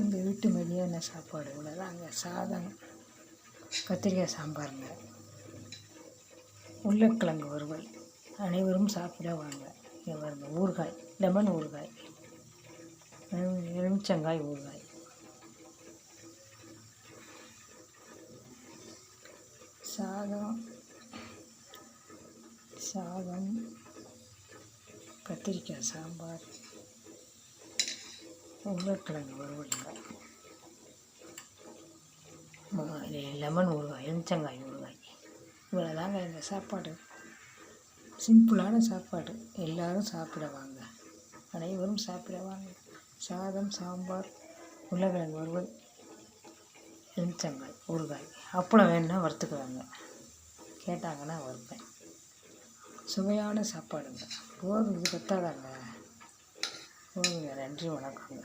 எங்கள் வீட்டு மதியான சாப்பாடு இவ்வளோதாங்க சாதம் கத்திரிக்காய் சாம்பாருங்க உருளைக்கிழங்கு வறுவல். அனைவரும் சாப்பிட வாங்க. இங்கே வருங்க ஊறுகாய் லெமன் ஊறுகாய் எலுமிச்சங்காய் ஊறுகாய். சாதம் சாதம் கத்திரிக்காய் சாம்பார். உருளைக்கிழங்கு வறுவலுங்க ம- லெமன் ஊறுகாய் எலுமிச்சங்காய் ஊறுகாய். இவ்வளோதாங்க இந்த சாப்பாடு. சிம்பிளான சாப்பாடு. எல்லோரும் சாப்பிட வாங்க அனைவரும் சாப்பிட வாங்க சாதம் சாம்பார் உருளைக்கிழங்கு வறுவல் எலுமிச்சங்காய் ஊறுகாய். அப்பளம் வேணும்னா வறுத்துக்குவாங்க. கேட்டாங்கன்னா வறுப்பேன். சுவையான சாப்பாடுங்க. போதும் இது பத்தாதாங்க. நன்றி வணக்கங்க.